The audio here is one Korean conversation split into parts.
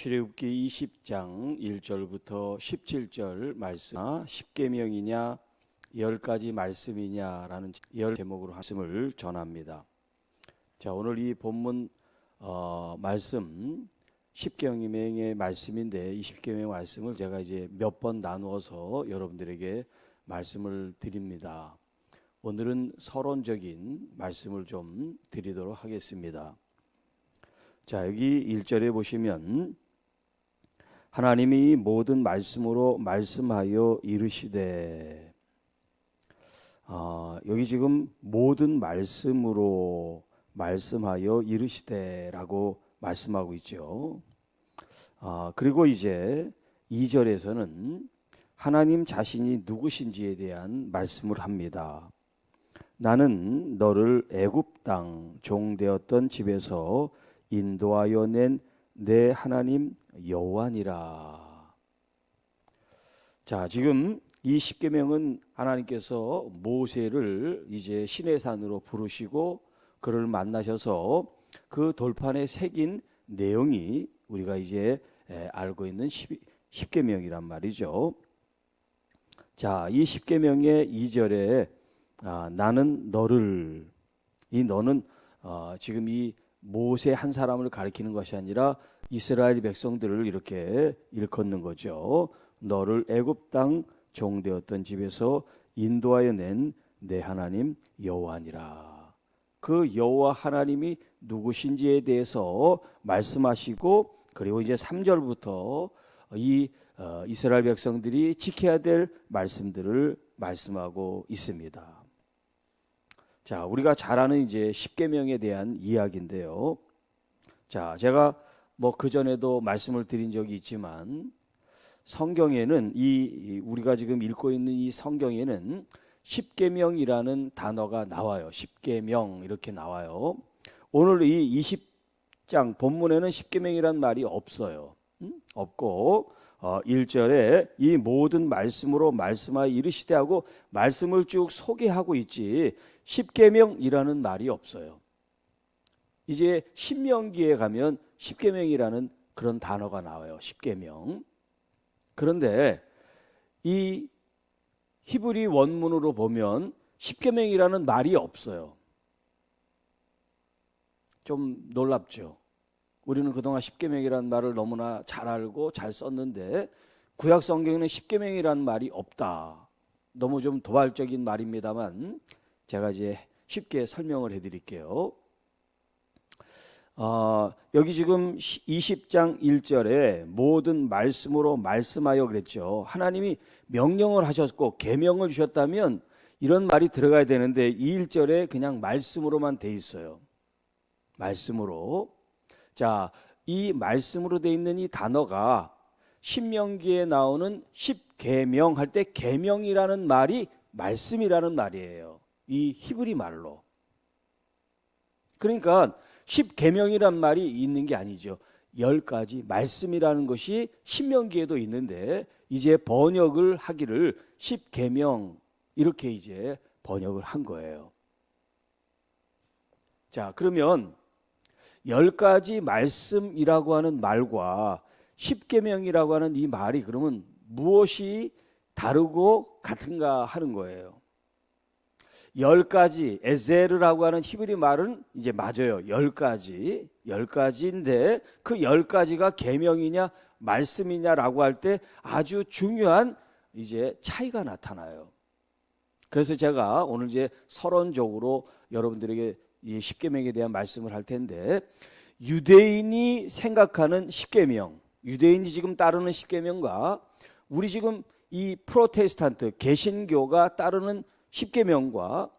출애굽기 20장 1절부터 17절 말씀. 아, 10계명이냐 열 가지 말씀이냐라는 열 제목으로 말씀을 전합니다. 자, 오늘 이 본문 어, 말씀 10계명의 말씀인데 이 10계명 말씀을 제가 이제 몇 번 나누어서 여러분들에게 말씀을 드립니다. 오늘은 서론적인 말씀을 좀 드리도록 하겠습니다. 자, 여기 1절에 보시면 하나님이 모든 말씀으로 말씀하여 이르시되 아, 여기 지금 모든 말씀으로 말씀하여 이르시되라고 말씀하고 있죠. 아, 그리고 이제 2절에서는 하나님 자신이 누구신지에 대한 말씀을 합니다. 나는 너를 애굽 땅 종되었던 집에서 인도하여 낸 내 하나님 여호와니라. 자, 지금 이 십계명은 하나님께서 모세를 이제 시내산으로 부르시고 그를 만나셔서 그 돌판에 새긴 내용이 우리가 이제 알고 있는 십계명이란 말이죠. 자, 이 십계명의 2절에 아, 나는 너를 이 너는 어, 지금 이 모세 한 사람을 가리키는 것이 아니라 이스라엘 백성들을 이렇게 일컫는 거죠. 너를 애굽 땅 종되었던 집에서 인도하여 낸 내 하나님 여호와니라. 그 여호와 하나님이 누구신지에 대해서 말씀하시고 그리고 이제 3절부터 이 어, 이스라엘 백성들이 지켜야 될 말씀들을 말씀하고 있습니다. 자, 우리가 잘 아는 이제 십계명에 대한 이야기인데요. 자, 제가 뭐 그전에도 말씀을 드린 적이 있지만 성경에는 이 우리가 지금 읽고 있는 이 성경에는 십계명이라는 단어가 나와요. 십계명 이렇게 나와요. 오늘 이 20장 본문에는 십계명이란 말이 없어요. 음? 없고 어, 1절에 이 모든 말씀으로 말씀하여 이르시되 하고 말씀을 쭉 소개하고 있지 십계명이라는 말이 없어요. 이제 신명기에 가면 십계명이라는 그런 단어가 나와요. 십계명. 그런데 이 히브리 원문으로 보면 십계명이라는 말이 없어요. 좀 놀랍죠. 우리는 그동안 십계명이라는 말을 너무나 잘 알고 잘 썼는데 구약 성경에는 십계명이라는 말이 없다. 너무 좀 도발적인 말입니다만 제가 이제 쉽게 설명을 해드릴게요. 어, 여기 지금 20장 1절에 모든 말씀으로 말씀하여 그랬죠. 하나님이 명령을 하셨고 계명을 주셨다면 이런 말이 들어가야 되는데 이 1절에 그냥 말씀으로만 돼 있어요. 말씀으로. 자, 이 말씀으로 돼 있는 이 단어가 신명기에 나오는 십계명 할 때 계명이라는 말이 말씀이라는 말이에요. 이 히브리 말로. 그러니까 십계명이란 말이 있는 게 아니죠. 열 가지 말씀이라는 것이 신명기에도 있는데 이제 번역을 하기를 십계명 이렇게 이제 번역을 한 거예요. 자, 그러면 열 가지 말씀이라고 하는 말과 십계명이라고 하는 이 말이 그러면 무엇이 다르고 같은가 하는 거예요. 열 가지 에제르라고 하는 히브리 말은 이제 맞아요. 열 가지 열 가지인데 그 열 가지가 계명이냐 말씀이냐라고 할 때 아주 중요한 이제 차이가 나타나요. 그래서 제가 오늘 이제 서론적으로 여러분들에게 이 십계명에 대한 말씀을 할 텐데 유대인이 생각하는 십계명, 유대인이 지금 따르는 십계명과 우리 지금 이 프로테스탄트 개신교가 따르는 십계명과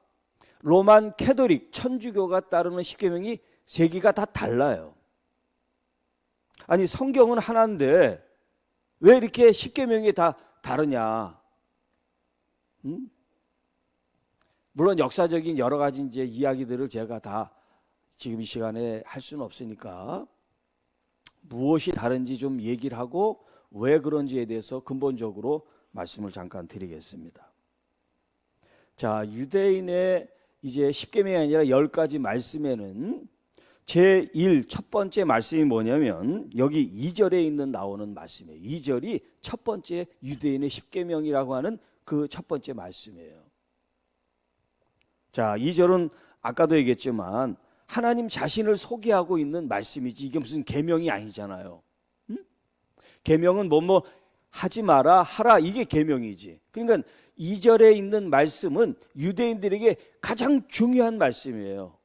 로만 캐도릭 천주교가 따르는 십계명이 세 개가 다 달라요. 아니 성경은 하나인데 왜 이렇게 십계명이 다 다르냐? 음? 물론 역사적인 여러 가지 이제 이야기들을 제가 다 지금 이 시간에 할 수는 없으니까 무엇이 다른지 좀 얘기를 하고 왜 그런지에 대해서 근본적으로 말씀을 잠깐 드리겠습니다. 자, 유대인의 이제 십계명이 아니라 열 가지 말씀에는 제1 첫 번째 말씀이 뭐냐면 여기 2절에 있는 나오는 말씀이에요. 2절이 첫 번째 유대인의 십계명이라고 하는 그 첫 번째 말씀이에요. 자, 2절은 아까도 얘기했지만 하나님 자신을 소개하고 있는 말씀이지 이게 무슨 계명이 아니잖아요. 응? 계명은 뭐뭐 하지 마라 하라 이게 계명이지. 그러니까 2절에 있는 말씀은 유대인들에게 가장 중요한 말씀이에요.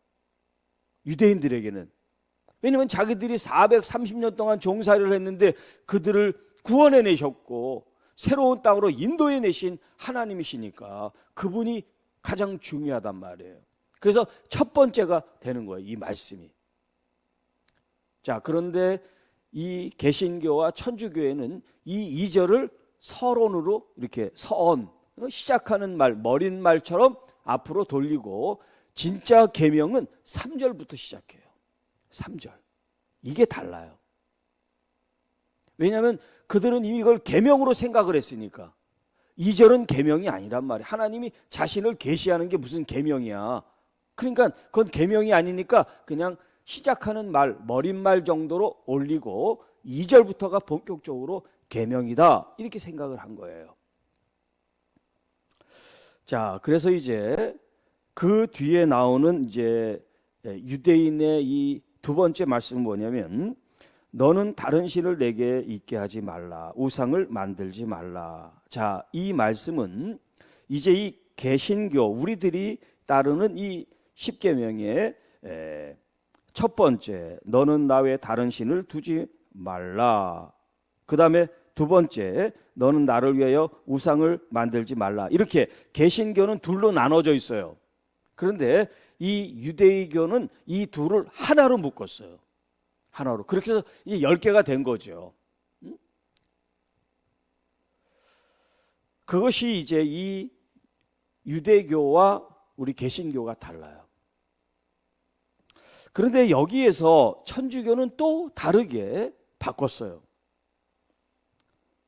유대인들에게는. 왜냐하면 자기들이 430년 동안 종살이를 했는데 그들을 구원해 내셨고 새로운 땅으로 인도해 내신 하나님이시니까 그분이 가장 중요하단 말이에요. 그래서 첫 번째가 되는 거예요. 이 말씀이. 자, 그런데 이 개신교와 천주교회는 이 2절을 서론으로 이렇게 서언 시작하는 말 머린 말처럼 앞으로 돌리고 진짜 계명은 3절부터 시작해요. 3절. 이게 달라요. 왜냐하면 그들은 이미 이걸 계명으로 생각을 했으니까. 2절은 계명이 아니란 말이에요. 하나님이 자신을 계시하는 게 무슨 계명이야. 그러니까 그건 계명이 아니니까 그냥 시작하는 말, 머릿말 정도로 올리고 2절부터가 본격적으로 계명이다. 이렇게 생각을 한 거예요. 자, 그래서 이제 그 뒤에 나오는 이제 유대인의 이 두 번째 말씀은 뭐냐면 너는 다른 신을 내게 있게 하지 말라. 우상을 만들지 말라. 자, 이 말씀은 이제 이 개신교 우리들이 따르는 이 십계명의 에, 첫 번째 너는 나 외에 다른 신을 두지 말라. 그다음에 두 번째 너는 나를 위하여 우상을 만들지 말라. 이렇게 개신교는 둘로 나눠져 있어요. 그런데 이 유대교는 이 둘을 하나로 묶었어요. 하나로. 그렇게 해서 이열 개가 된 거죠. 음? 그것이 이제 이 유대교와 우리 개신교가 달라요. 그런데 여기에서 천주교는 또 다르게 바꿨어요.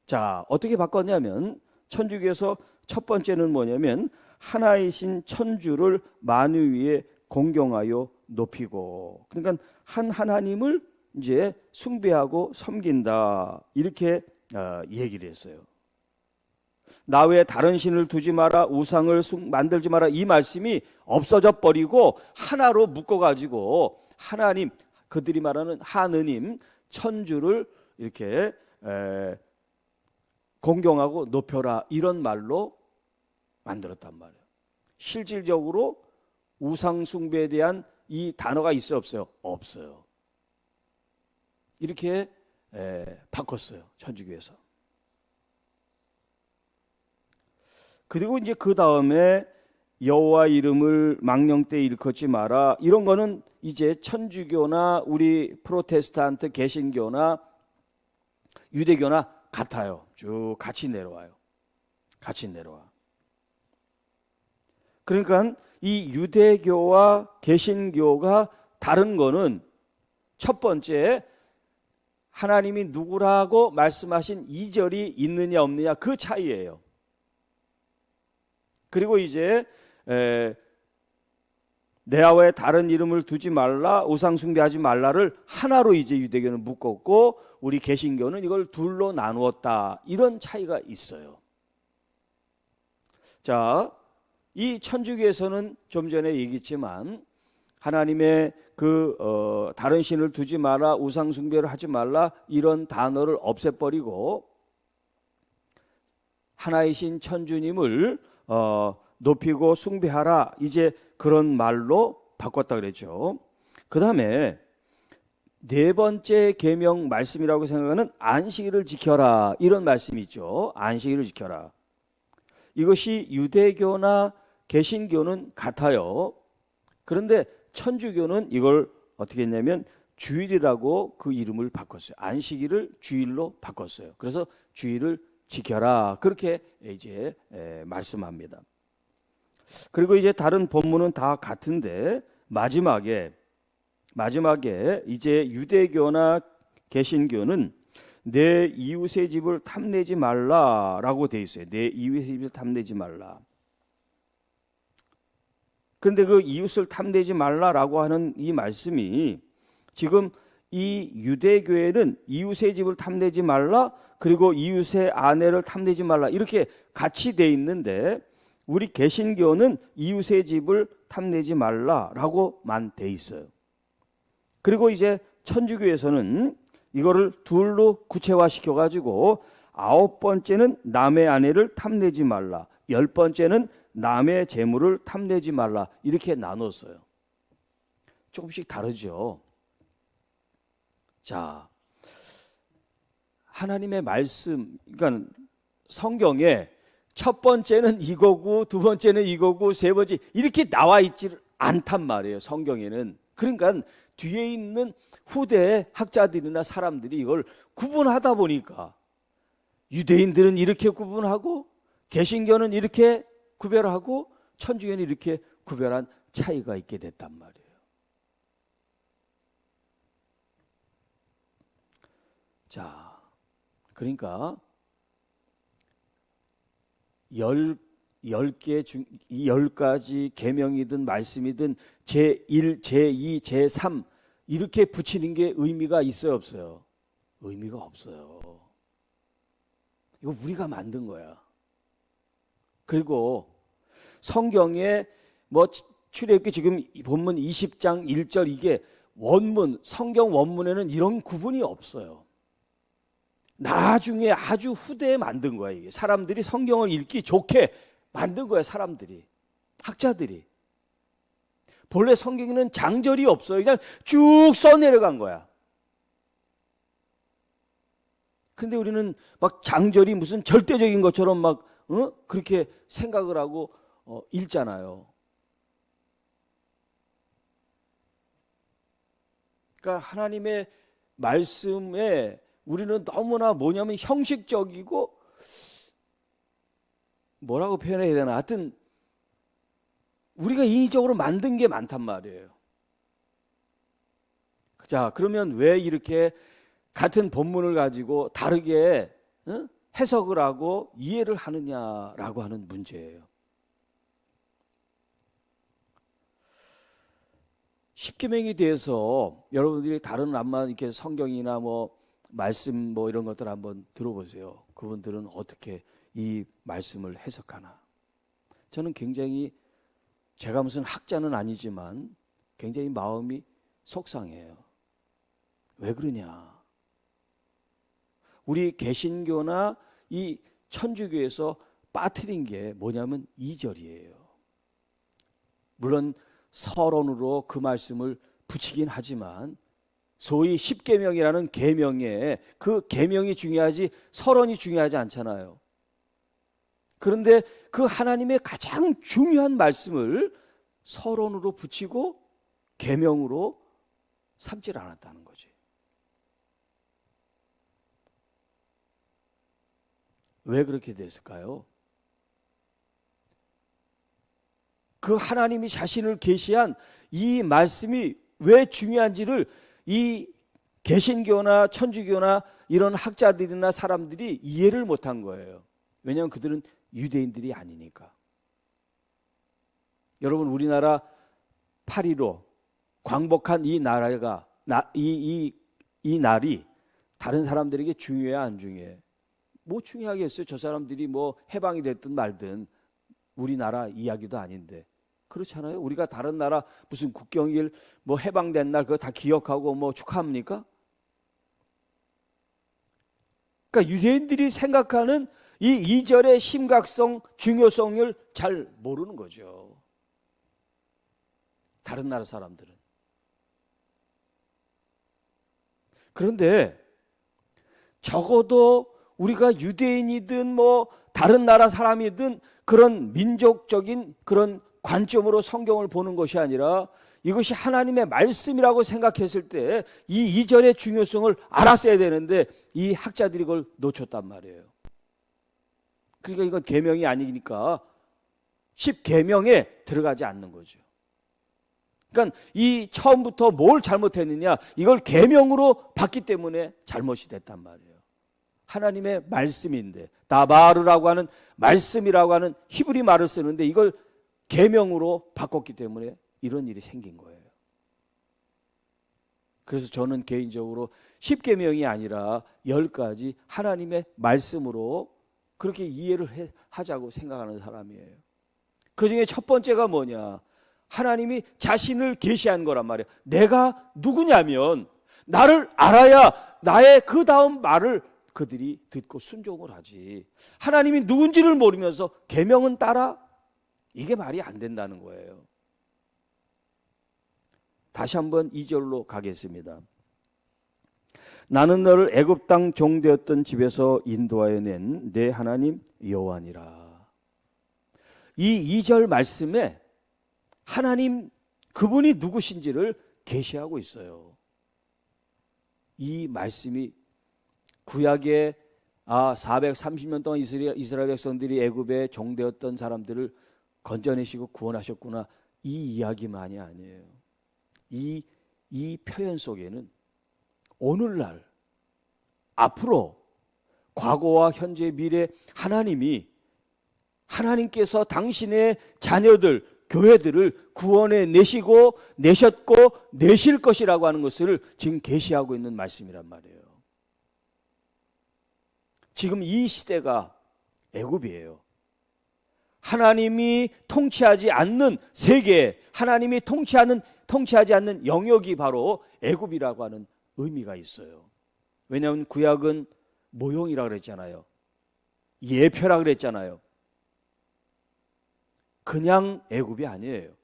자, 어떻게 바꿨냐면 천주교에서 첫 번째는 뭐냐면 하나이신 천주를 만유 위에 공경하여 높이고 그러니까 한 하나님을 이제 숭배하고 섬긴다 이렇게 어, 얘기를 했어요. 나 외에 다른 신을 두지 마라 우상을 만들지 마라 이 말씀이 없어져 버리고 하나로 묶어 가지고 하나님 그들이 말하는 하느님 천주를 이렇게 에, 공경하고 높여라 이런 말로 만들었단 말이에요. 실질적으로 우상 숭배에 대한 이 단어가 있어 없어요? 없어요. 이렇게 에, 바꿨어요. 천주교에서. 그리고 이제 그 다음에 여호와 이름을 망령 때 일컫지 마라. 이런 거는 이제 천주교나 우리 프로테스탄트 개신교나 유대교나 같아요. 쭉 같이 내려와요. 같이 내려와. 그러니까 이 유대교와 개신교가 다른 거는 첫 번째 하나님이 누구라고 말씀하신 이절이 있느냐 없느냐 그 차이예요. 그리고 이제 에, 내 아와의 다른 이름을 두지 말라 우상 숭배하지 말라를 하나로 이제 유대교는 묶었고 우리 개신교는 이걸 둘로 나누었다 이런 차이가 있어요. 자, 이 천주교에서는 좀 전에 얘기했지만 하나님의 그 어, 다른 신을 두지 마라 우상 숭배를 하지 말라 이런 단어를 없애버리고 하나이신 천주님을 어, 높이고 숭배하라 이제 그런 말로 바꿨다 그랬죠. 그 다음에 네 번째 계명 말씀이라고 생각하는 안식일을 지켜라 이런 말씀이 있죠. 안식일을 지켜라. 이것이 유대교나 개신교는 같아요. 그런데 천주교는 이걸 어떻게 했냐면 주일이라고 그 이름을 바꿨어요. 안식일을 주일로 바꿨어요. 그래서 주일을 지켜라. 그렇게 이제 말씀합니다. 그리고 이제 다른 본문은 다 같은데 마지막에 마지막에 이제 유대교나 개신교는 내 이웃의 집을 탐내지 말라라고 돼 있어요. 내 이웃의 집을 탐내지 말라. 그런데 그 이웃을 탐내지 말라라고 하는 이 말씀이 지금 이 유대교회는 이웃의 집을 탐내지 말라 그리고 이웃의 아내를 탐내지 말라 이렇게 같이 돼 있는데 우리 개신교는 이웃의 집을 탐내지 말라라고만 돼 있어요. 그리고 이제 천주교에서는 이거를 둘로 구체화시켜 가지고 아홉 번째는 남의 아내를 탐내지 말라. 열 번째는 남의 재물을 탐내지 말라. 이렇게 나눴어요. 조금씩 다르죠. 자, 하나님의 말씀, 그러니까 성경에 첫 번째는 이거고 두 번째는 이거고 세 번째 이렇게 나와 있지 않단 말이에요. 성경에는. 그러니까 뒤에 있는 후대 학자들이나 사람들이 이걸 구분하다 보니까 유대인들은 이렇게 구분하고 개신교는 이렇게 구별하고 천주교는 이렇게 구별한 차이가 있게 됐단 말이에요. 자, 그러니까 열, 열 개 중, 이열 가지 계명이든 말씀이든 제1, 제2, 제3 이렇게 붙이는 게 의미가 있어요, 없어요? 의미가 없어요. 이거 우리가 만든 거야. 그리고 성경에 뭐 출애굽기 지금 본문 20장 1절 이게 원문 성경 원문에는 이런 구분이 없어요. 나중에 아주 후대에 만든 거야 이게. 사람들이 성경을 읽기 좋게 만든 거야 사람들이. 학자들이. 본래 성경에는 장절이 없어요 그냥 쭉 써내려간 거야. 근데 우리는 막 장절이 무슨 절대적인 것처럼 막 어? 그렇게 생각을 하고 어, 읽잖아요. 그러니까 하나님의 말씀에 우리는 너무나 뭐냐면 형식적이고 뭐라고 표현해야 되나 하여튼 우리가 인위적으로 만든 게 많단 말이에요. 자, 그러면 왜 이렇게 같은 본문을 가지고 다르게 어? 해석을 하고 이해를 하느냐라고 하는 문제예요. 십계명에 대해서 여러분들이 다른 암만 이렇게 성경이나 뭐 말씀 뭐 이런 것들 한번 들어보세요. 그분들은 어떻게 이 말씀을 해석하나? 저는 굉장히 제가 무슨 학자는 아니지만 굉장히 마음이 속상해요. 왜 그러냐? 우리 개신교나 이 천주교에서 빠뜨린 게 뭐냐면 이절이에요 물론 서론으로 그 말씀을 붙이긴 하지만 소위 십계명이라는 계명에 그 계명이 중요하지 서론이 중요하지 않잖아요. 그런데 그 하나님의 가장 중요한 말씀을 서론으로 붙이고 계명으로 삼질 않았다는 거지. 왜 그렇게 됐을까요? 그 하나님이 자신을 계시한 이 말씀이 왜 중요한지를 이 개신교나 천주교나 이런 학자들이나 사람들이 이해를 못한 거예요. 왜냐하면 그들은 유대인들이 아니니까. 여러분 우리나라 8.15 광복한 이 나라가 나, 이, 이, 이 날이 다른 사람들에게 중요해 안 중요해? 뭐 중요하겠어요? 저 사람들이 뭐 해방이 됐든 말든 우리나라 이야기도 아닌데 그렇잖아요. 우리가 다른 나라 무슨 국경일 뭐 해방된 날 그거 다 기억하고 뭐 축하합니까? 그러니까 유대인들이 생각하는 이 이절의 심각성, 중요성을 잘 모르는 거죠. 다른 나라 사람들은. 그런데 적어도 우리가 유대인이든 뭐 다른 나라 사람이든 그런 민족적인 그런 관점으로 성경을 보는 것이 아니라 이것이 하나님의 말씀이라고 생각했을 때 이 이절의 중요성을 알았어야 되는데 이 학자들이 그걸 놓쳤단 말이에요. 그러니까 이건 계명이 아니니까 10계명에 들어가지 않는 거죠. 그러니까 이 처음부터 뭘 잘못했느냐 이걸 계명으로 봤기 때문에 잘못이 됐단 말이에요. 하나님의 말씀인데 다바르라고 하는 말씀이라고 하는 히브리 말을 쓰는데 이걸 계명으로 바꿨기 때문에 이런 일이 생긴 거예요. 그래서 저는 개인적으로 10계명이 아니라 10가지 하나님의 말씀으로 그렇게 이해를 해- 하자고 생각하는 사람이에요. 그 중에 첫 번째가 뭐냐? 하나님이 자신을 계시한 거란 말이에요. 내가 누구냐면 나를 알아야 나의 그 다음 말을 그들이 듣고 순종을 하지. 하나님이 누군지를 모르면서 계명은 따라 이게 말이 안 된다는 거예요. 다시 한번 2절로 가겠습니다. 나는 너를 애굽 땅 종되었던 집에서 인도하여 낸 내 하나님 여호와니라. 이 2절 말씀에 하나님 그분이 누구신지를 계시하고 있어요. 이 말씀이 구약에 아 430년 동안 이스라엘 백성들이 애굽에 종되었던 사람들을 건져내시고 구원하셨구나 이 이야기만이 아니에요. 이, 이 표현 속에는 오늘날 앞으로 과거와 현재 미래 하나님이 하나님께서 당신의 자녀들 교회들을 구원해 내시고 내셨고 내실 것이라고 하는 것을 지금 계시하고 있는 말씀이란 말이에요. 지금 이 시대가 애굽이에요. 하나님이 통치하지 않는 세계, 하나님이 통치하는 통치하지 않는 영역이 바로 애굽이라고 하는 의미가 있어요. 왜냐하면 구약은 모형이라 그랬잖아요. 예표라 그랬잖아요. 그냥 애굽이 아니에요.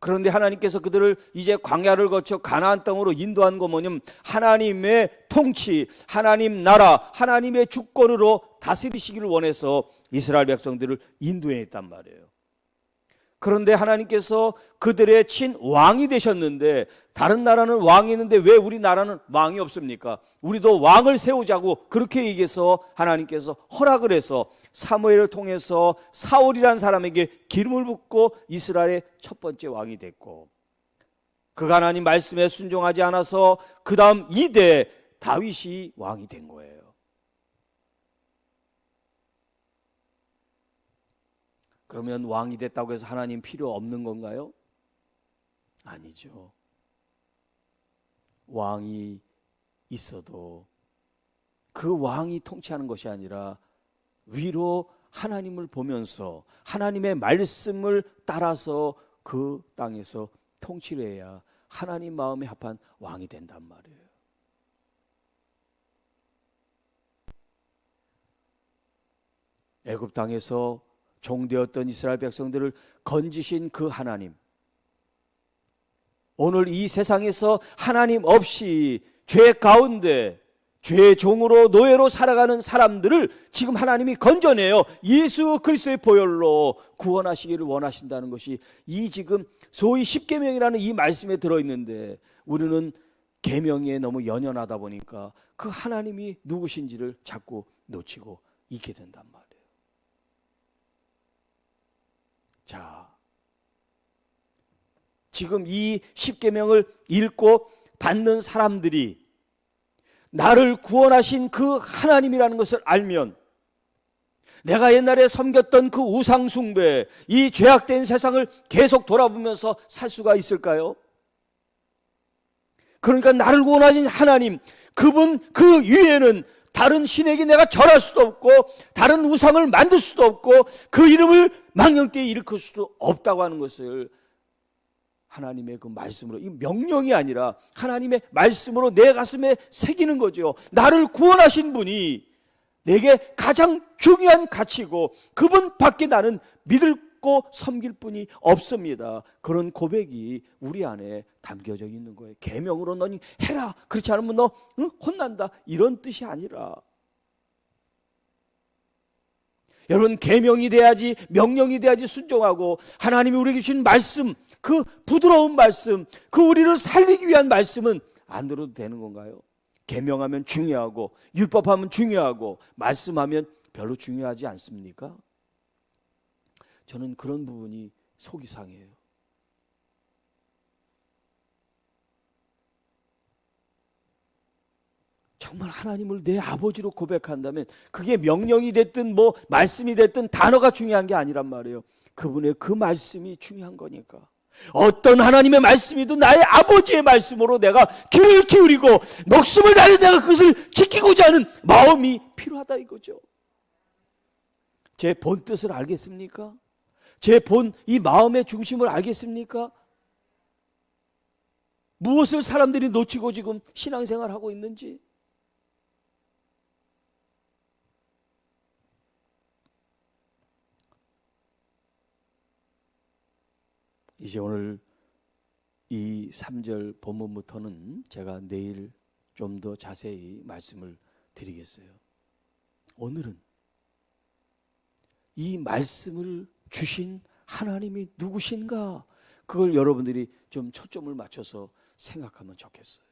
그런데 하나님께서 그들을 이제 광야를 거쳐 가나안 땅으로 인도한 거 뭐냐면 하나님의 통치, 하나님 나라, 하나님의 주권으로 다스리시기를 원해서 이스라엘 백성들을 인도했단 말이에요. 그런데 하나님께서 그들의 친 왕이 되셨는데 다른 나라는 왕이 있는데 왜 우리 나라는 왕이 없습니까? 우리도 왕을 세우자고 그렇게 얘기해서 하나님께서 허락을 해서 사무엘을 통해서 사울이라는 사람에게 기름을 붓고 이스라엘의 첫 번째 왕이 됐고 그가 하나님 말씀에 순종하지 않아서 그 다음 2대 다윗이 왕이 된 거예요. 그러면 왕이 됐다고 해서 하나님 필요 없는 건가요? 아니죠. 왕이 있어도 그 왕이 통치하는 것이 아니라 위로 하나님을 보면서 하나님의 말씀을 따라서 그 땅에서 통치를 해야 하나님 마음에 합한 왕이 된단 말이에요. 애굽 땅에서 종되었던 이스라엘 백성들을 건지신 그 하나님. 오늘 이 세상에서 하나님 없이 죄 가운데 죄의 종으로 노예로 살아가는 사람들을 지금 하나님이 건져내요. 예수 그리스도의 보혈로 구원하시기를 원하신다는 것이 이 지금 소위 십계명이라는 이 말씀에 들어 있는데 우리는 계명에 너무 연연하다 보니까 그 하나님이 누구신지를 자꾸 놓치고 잊게 된단 말이에요. 자, 지금 이 십계명을 읽고 받는 사람들이 나를 구원하신 그 하나님이라는 것을 알면 내가 옛날에 섬겼던 그 우상숭배, 이 죄악된 세상을 계속 돌아보면서 살 수가 있을까요? 그러니까 나를 구원하신 하나님, 그분 그 위에는 다른 신에게 내가 절할 수도 없고 다른 우상을 만들 수도 없고 그 이름을 망령되이 일으킬 수도 없다고 하는 것을 하나님의 그 말씀으로 이 명령이 아니라 하나님의 말씀으로 내 가슴에 새기는 거죠. 나를 구원하신 분이 내게 가장 중요한 가치고 그분 밖에 나는 믿고 섬길 분이 없습니다. 그런 고백이 우리 안에 담겨져 있는 거예요. 계명으로 너니 해라. 그렇지 않으면 너 응? 혼난다. 이런 뜻이 아니라 여러분 계명이 돼야지 명령이 돼야지 순종하고 하나님이 우리에게 주신 말씀 그 부드러운 말씀 그 우리를 살리기 위한 말씀은 안 들어도 되는 건가요? 계명하면 중요하고 율법하면 중요하고 말씀하면 별로 중요하지 않습니까? 저는 그런 부분이 속이 상해요. 정말 하나님을 내 아버지로 고백한다면 그게 명령이 됐든 뭐 말씀이 됐든 단어가 중요한 게 아니란 말이에요. 그분의 그 말씀이 중요한 거니까. 어떤 하나님의 말씀이든 나의 아버지의 말씀으로 내가 귀를 기울이고 목숨을 다해 내가 그것을 지키고자 하는 마음이 필요하다 이거죠. 제 본 뜻을 알겠습니까? 제 본 이 마음의 중심을 알겠습니까? 무엇을 사람들이 놓치고 지금 신앙생활 하고 있는지 이제 오늘 이 3절 본문부터는 제가 내일 좀 더 자세히 말씀을 드리겠어요. 오늘은 이 말씀을 주신 하나님이 누구신가? 그걸 여러분들이 좀 초점을 맞춰서 생각하면 좋겠어요.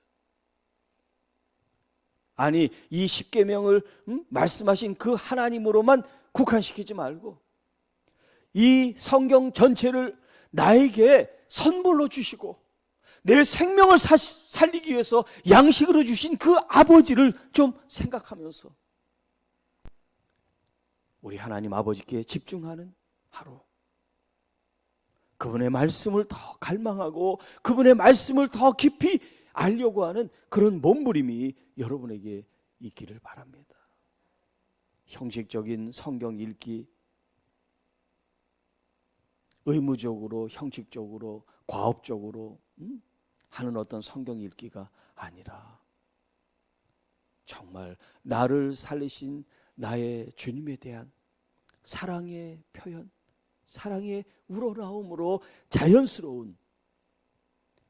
아니 이 십계명을 음? 말씀하신 그 하나님으로만 국한시키지 말고 이 성경 전체를 나에게 선물로 주시고 내 생명을 사- 살리기 위해서 양식으로 주신 그 아버지를 좀 생각하면서 우리 하나님 아버지께 집중하는 하루. 그분의 말씀을 더 갈망하고 그분의 말씀을 더 깊이 알려고 하는 그런 몸부림이 여러분에게 있기를 바랍니다. 형식적인 성경 읽기, 의무적으로, 형식적으로, 과업적으로 음? 하는 어떤 성경 읽기가 아니라 정말 나를 살리신 나의 주님에 대한 사랑의 표현, 사랑의 우러나옴으로 자연스러운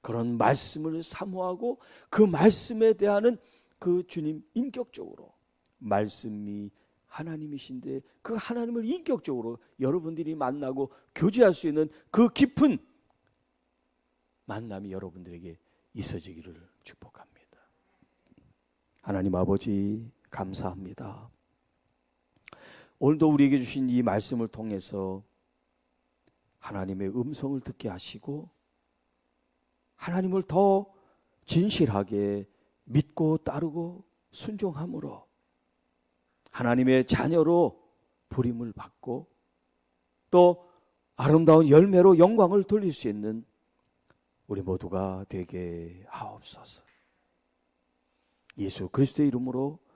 그런 말씀을 사모하고 그 말씀에 대한 그 주님 인격적으로 말씀이 하나님이신데 그 하나님을 인격적으로 여러분들이 만나고 교제할 수 있는 그 깊은 만남이 여러분들에게 있어지기를 축복합니다. 하나님 아버지 감사합니다. 오늘도 우리에게 주신 이 말씀을 통해서 하나님의 음성을 듣게 하시고 하나님을 더 진실하게 믿고 따르고 순종함으로 하나님의 자녀로 부림을 받고 또 아름다운 열매로 영광을 돌릴 수 있는 우리 모두가 되게 하옵소서. 예수 그리스도의 이름으로